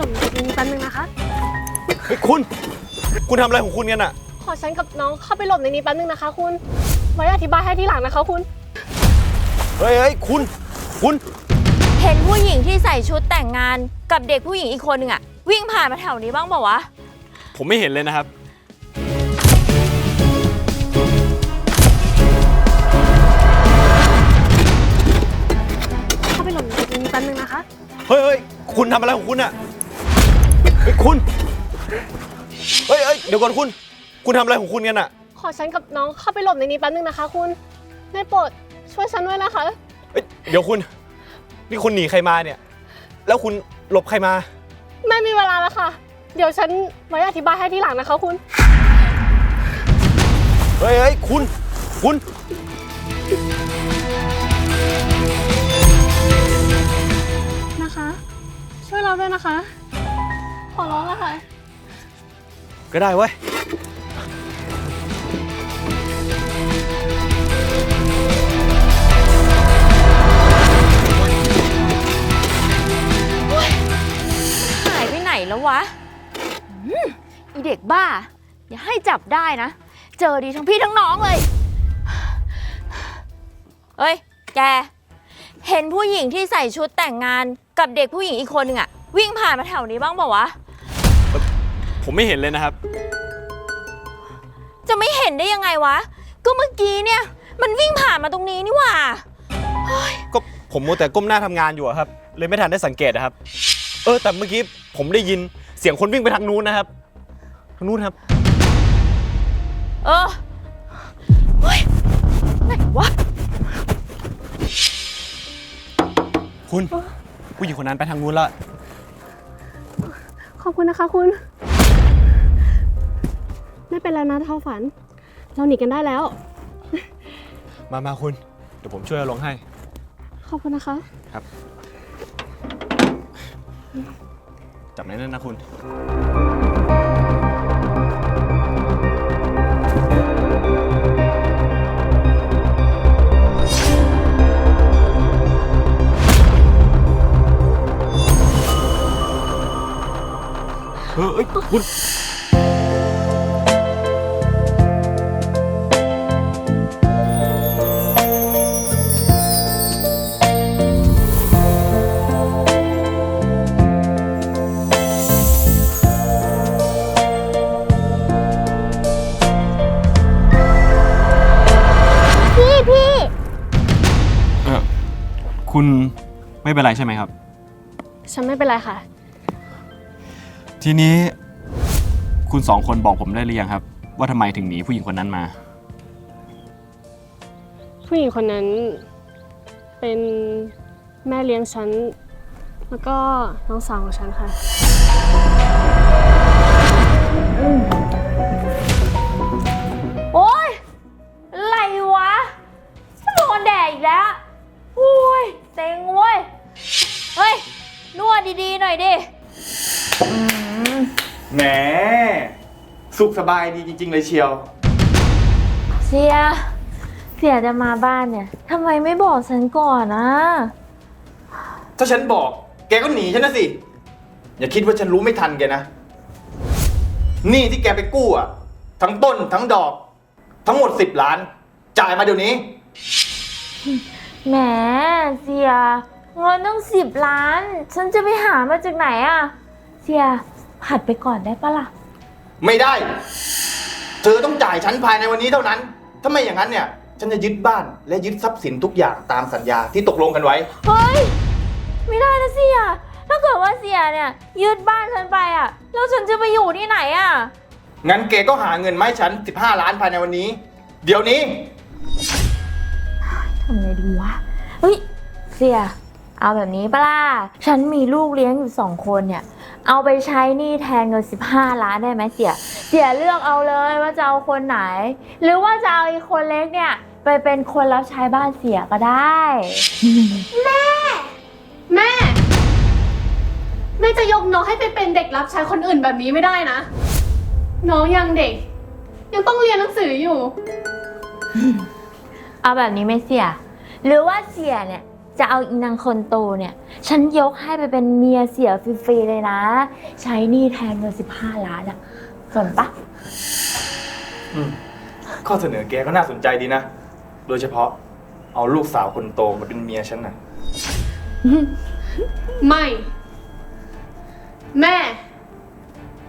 หลบในนี้แป๊บนึงนะคะ เฮ้ยคุณ คุณทำอะไรของคุณกันอะขอฉันกับน้องเข้าไปหลบในนี้แป๊บนึงนะคะ คุณ ไว้อธิบายให้ทีหลังนะคะคุณ เฮ้ยเฮ้ยคุณ คุณ เห็นผู้หญิงที่ใส่ชุดแต่งงานกับเด็กผู้หญิงอีกคนหนึ่งอะวิ่งผ่านมาแถวนี้บ้างเปล่าวะ ผมไม่เห็นเลยนะครับ เข้าไปหลบในนี้แป๊บนึงนะคะ เฮ้ยเฮ้ยคุณทำอะไรของคุณอะเฮ้ย คุณ เฮ้ยเฮ้ยเดี๋ยวก่อนคุณ คุณทำอะไรของคุณกันอะขอฉันกับน้องเข้าไปหลบในนี้แป๊บนึงนะคะ คุณได้โปรดช่วยฉันด้วยนะคะเฮ้ยเดี๋ยวคุณ นี่คุณหนีใครมาเนี่ย แล้วคุณหลบใครมา ไม่มีเวลาแล้วค่ะ เดี๋ยวฉันไว้อธิบายให้ทีหลังนะคะ คุณ เฮ้ยเฮ้ยคุณ คุณ นะคะ ช่วยเราด้วยนะคะข อร้องละค่ะ ก็ได้เว้ย หายไปไหนแล้ววะอืมอีเด็กบ้า อย่าให้จับได้นะ เจอดีทั้งพี่ทั้งน้องเลย เฮ้ย แก เห็นผู้หญิงที่ใส่ชุดแต่งงานกับเด็กผู้หญิงอีกคนหนึ่งอะวิ่งผ่านมาแถวนี้บ้างเปล่าวะ ผมไม่เห็นเลยนะครับ จะไม่เห็นได้ยังไงวะ ก็เมื่อกี้เนี่ย มันวิ่งผ่านมาตรงนี้นี่หว่าก็ผมมัวแต่ก้มหน้าทำงานอยู่อะครับ เลยไม่ทันได้สังเกตนะครับ เออ แต่เมื่อกี้ผมได้ยินเสียงคนวิ่งไปทางนู้นนะครับ ทางนู้นครับ เออเฮ้ยไหนวะ คุณผู้หญิงคนนั้นไปทางนู้นแล้วขอบคุณนะคะคุณไม่ เป็นแล้วนะเท่าฝัน เราหนีกันได้แล้ว มามาคุณ เดี๋ยวผมช่วยเอาลงให้ ขอบคุณนะคะจับในนั้นนะคุณ เฮ้ยเอ้ยคุณ คุณไม่เป็นไรใช่ไหมครับ ฉันไม่เป็นไรค่ะ ทีนี้คุณสองคนบอกผมได้หรือยังครับ ว่าทำไมถึงหนีผู้หญิงคนนั้นมา ผู้หญิงคนนั้นเป็นแม่เลี้ยงฉัน แล้วก็น้องสาวของฉันค่ะ เฮ้ย นวดดีๆ หน่อยดิ แหม สุขสบายดีจริง ๆ เลยเชียว เสีย เสียจะมาบ้านเนี่ยทำไมไม่บอกฉันก่อนนะถ้าฉันบอก แกก็หนีฉันนะสิ อย่าคิดว่าฉันรู้ไม่ทันแกนะ หนี่ที่แกไปกู้อะทั้งต้นทั้งดอก ทั้งหมดสิบล้าน จ่ายมาเดี๋ยวนี้ แหมเสีย เงินต้องสิบล้าน ฉันจะไปหามาจากไหนอะเสียผัดไปก่อนได้ปะล่ะ ไม่ได้ เธอต้องจ่ายฉันภายในวันนี้เท่านั้น ถ้าไม่อย่างนั้นเนี่ย ฉันจะยึดบ้านและยึดทรัพย์สินทุกอย่างตามสัญญาที่ตกลงกันไว้ เฮ้ย ไม่ได้นะเสีย ถ้าเกิดว่าเสียเนี่ยยึดบ้านฉันไปอะแล้วฉันจะไปอยู่ที่ไหนอะงั้นแกก็หาเงินมาให้ฉัน 15 ล้านภายในวันนี้ เดี๋ยวนี้ ทำไงดีวะ เฮ้ย เสีย เอาแบบนี้ปะล่ะ ฉันมีลูกเลี้ยงอยู่สองคนเนี่ย เอาไปใช้หนี้แทนเงิน 15 ล้านได้ไหมเสีย เสียเลือกเอาเลยว่าจะเอาคนไหน หรือว่าจะเอาอีกคนเล็กเนี่ย ไปเป็นคนรับใช้บ้านเสียก็ได้แม่ แม่จะยกน้องให้ไปเป็นเด็กรับใช้คนอื่นแบบนี้ไม่ได้นะ น้องยังเด็ก ยังต้องเรียนหนังสืออยู่ เอาแบบนี้ไหมเสีย หรือว่าเสียเนี่ย จะเอาอีนางคนโตเนี่ย ฉันยกให้ไปเป็นเมียเสียฟรีๆเลยนะ ใช้หนี้แทนเงิน15ล้านอะสนปะอืมข้อเสนอแกก็น่าสนใจดีนะ โดยเฉพาะเอาลูกสาวคนโตมาเป็นเมียฉันน่ะ ไม่ แม่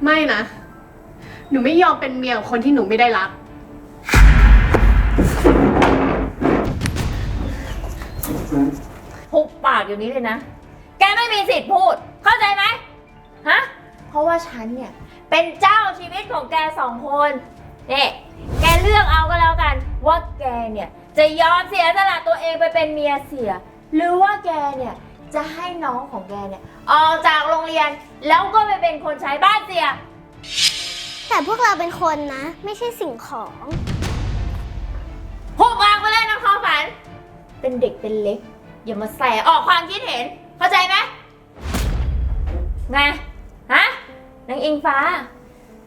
ไม่นะ หนูไม่ยอมเป็นเมียของคนที่หนูไม่ได้รัก หุบปากอยู่นี้เลยนะ แกไม่มีสิทธิ์พูด เข้าใจไหมฮะ เพราะว่าฉันเนี่ย เป็นเจ้าชีวิตของแกสองคนนี่แกเลือกเอาก็แล้วกัน ว่าแกเนี่ย จะยอมเสียสละตัวเองไปเป็นเมียเสีย หรือว่าแกเนี่ยจะให้น้องของแกเนี่ยออกจากโรงเรียนแล้วก็ไปเป็นคนใช้บ้านเสีย แต่พวกเราเป็นคนนะ ไม่ใช่สิ่งของ หุบปากไปเลยนะความฝัน เป็นเด็กเป็นเล็ก อย่ามาแสออกความคิดเห็น เข้าใจไหมไงฮะนางอิงฟ้า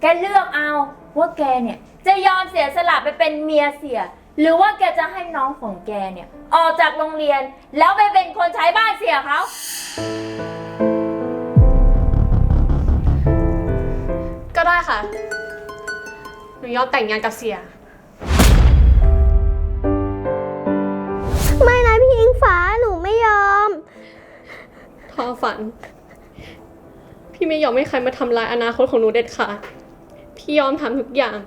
แกเลือกเอาว่าแกเนี่ย จะยอมเสียสละไปเป็นเมียเสีย หรือว่าแกจะให้น้องของแกเนี่ย ออกจากโรงเรียน แล้วไปเป็นคนใช้บ้านเสียเขาก็ได้ค่ะ หนูยอมแต่งงานกับเสีย ฝัน พี่ไม่ยอมให้ใครมาทำลายอนาคตของหนูเด็ดขาด พี่ยอมทำทุกอย่าง